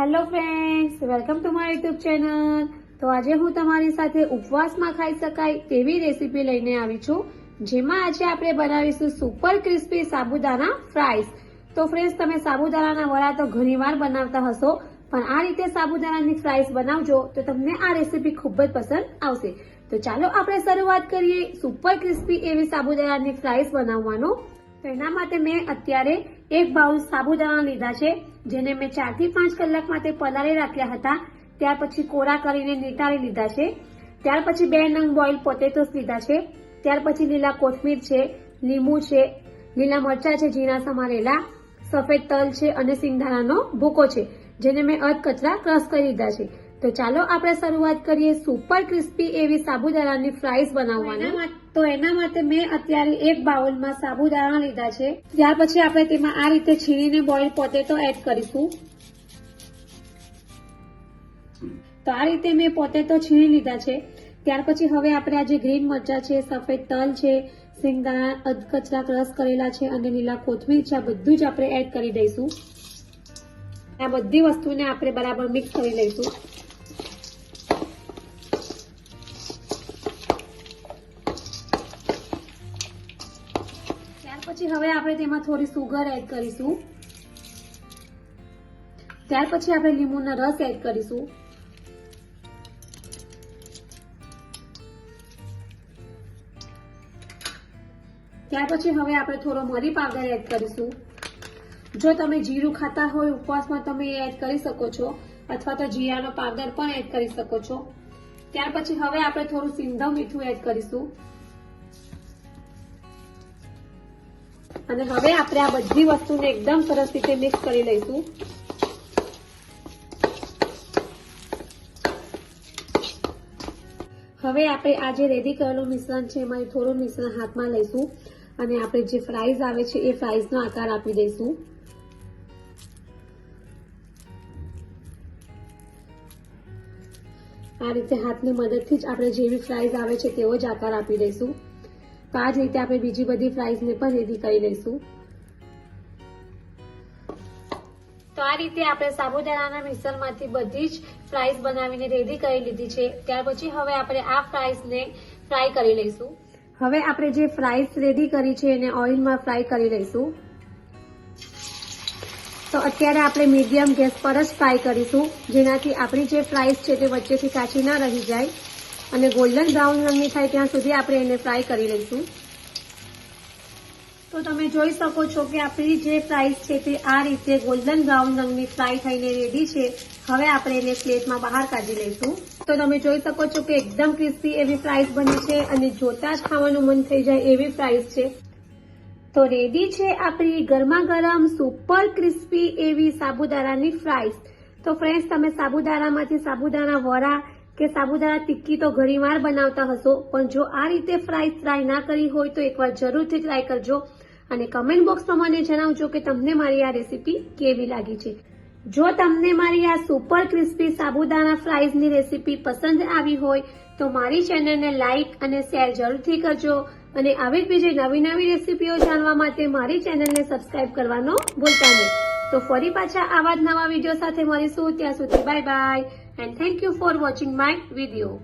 Hello friends welcome to my YouTube channel તો આજે હું તમારી સાથે ઉપવાસમાં ખાઈ શકાય તેવી રેસીપી લઈને આવી છું, જેમાં આજે આપણે બનાવીશું સુપર ક્રિસ્પી સાબુદાના ફ્રાઈસ તો ફ્રેન્ડ્સ તમે સાબુદાણાના વડા તો ઘણીવાર બનાવતા હશો, પણ આ રીતે સાબુદાણાની ફ્રાઈસ બનાવજો તો તમને આ રેસીપી ખૂબ જ પસંદ આવશે. તો ચાલો આપણે શરૂઆત કરીએ સુપર ક્રિસ્પી એવી સાબુદાણાની ફ્રાઈસ બનાવવાનું. તો એના માટે મેં અત્યારે એક બાઉલ સાબુદાણા લીધા છે. જેને મેં ચારથી પાંચ કલાક માટે પલાળી રાખ્યા હતા. ત્યાર પછી કોરા કરીને નીટાળી લીધા છે. ત્યાર પછી બે નંગ બોઇલ પોટેટોસ લીધા છે. ત્યાર પછી લીલા કોથમીર છે, લીંબુ છે, લીલા મરચા છે, ઝીણા સમારેલા, સફેદ તલ છે અને સિંગદાણાનો ભૂકો છે, જેને મેં અધ કચરા ક્રશ કરી લીધા છે. તો ચાલો આપણે શરૂઆત કરીએ સુપર ક્રિસ્પી એવી સાબુદાણાની ફ્રાઈસ બનાવવાની. તો એના માટે મેં અત્યારે એક બાઉલમાં સાબુદાણા લીધા છે. ત્યાર પછી આપણે તેમાં આ રીતે છીણીને બોઇલ પોટેટો એડ કરીશું. તો આ રીતે મેં પોટેટો છીણી લીધા છે. ત્યાર પછી હવે આપણે આ જે ગ્રીન મરચા છે, સફેદ તલ છે, સિંગદાણા, અધકચરા ક્રશ કરેલા છે અને લીલા કોથમીર છે, આ બધું જ આપણે એડ કરી દઈશું. આ બધી વસ્તુને આપણે બરાબર મિક્સ કરી લઈશું. પછી હવે આપણે તેમાં થોડી સુગર એડ કરીશું. ત્યાર પછી આપણે લીંબુનો રસ એડ કરીશું. ત્યાર પછી હવે આપણે થોડો મરી પાવડર એડ કરીશું. જો તમે જીરું ખાતા હોય, ઉપવાસમાં તમે એડ કરી શકો છો, અથવા તો જીરાનો પાવડર પણ એડ કરી શકો છો. ત્યાર પછી હવે આપણે થોડું સિંધવ મીઠું એડ કરીશું. અને હવે આપણે આ બધી વસ્તુને એકદમ સરસ રીતે મિક્સ કરી લઈશું. હવે આપણે આ જે રેડી કરેલું મિશ્રણ છે, એમાં થોડું મિશ્રણ હાથમાં લઈશું અને આપણે જે ફ્રાઈઝ આવે છે, એ ફ્રાઈઝનો આકાર આપી દઈશું. આ રીતે હાથની મદદથી જ આપણે જેવી ફ્રાઈઝ આવે છે, તેવો જ આકાર આપી દઈશું. તો આ જ રીતે આપણે બીજી બધી ફ્રાઈઝને પણ રેડી કરી લઈશું. તો આ રીતે આપણે સાબુદાણાના મિશ્રણમાંથી બધી જ ફ્રાઈઝ બનાવીને રેડી કરી લીધી છે. ત્યાર પછી હવે આપણે આ ફ્રાઈઝને ફ્રાય કરી લઈશું. હવે આપણે જે ફ્રાઈઝ રેડી કરી છે એને ઓઇલમાં ફ્રાય કરી લઈશું. તો અત્યારે આપણે મીડિયમ ગેસ પર જ ફ્રાય કરીશું. જેનાથી આપણી જે ફ્રાઈસ છે તે વચ્ચેથી કાચી ના રહી જાય. અને ગોલ્ડન બ્રાઉન રંગની થાય ત્યાં સુધી આપણે એને ફ્રાય કરી લઈશું. તો તમે જોઈ શકો છો કે આપણી જે ફ્રાઈસ છે તે આ રીતે ગોલ્ડન બ્રાઉન રંગની ફ્રાય થઈને રેડી છે. હવે આપણે એને પ્લેટમાં બહાર કાઢી લઈશું. તો તમે જોઈ શકો છો કે એકદમ ક્રિસ્પી એવી ફ્રાઈસ બની છે અને જોતા જ ખાવાનું મન થઈ જાય એવી ફ્રાઈસ છે. તો રેડી છે આપણી ગરમા ગરમ સુપર ક્રિસ્પી એવી સાબુદારાની ફ્રાઈઝ તો ફ્રેન્ડ્સ તમે સાબુદાણામાંથી સાબુદાણા વડા કે સાબુદાણા ટિક્કી તો ઘણીવાર બનાવતા હશો, પણ જો આ રીતે ફ્રાઈઝ ટ્રાય ના કરી હોય તો એકવાર જરૂરથી ટ્રાય કરજો અને કમેન્ટ બોક્સમાં મને જણાવજો કે તમને મારી આ રેસીપી કેવી લાગી છે. જો તમને મારી આ સુપર ક્રિસ્પી સાબુદાણા ફ્રાઈઝની રેસીપી પસંદ આવી હોય, તો મારી ચેનલને લાઇક અને શેર જરૂરથી કરજો અને આવી જ બીજી નવી નવી રેસીપીઓ જાણવા માટે મારી ચેનલને સબસ્ક્રાઇબ કરવાનો ભૂલતા નહીં. તો ફરી પાછા આવા જ નવા વીડિયો સાથે મળીશું. ત્યાં સુધી bye bye and thank you for watching my video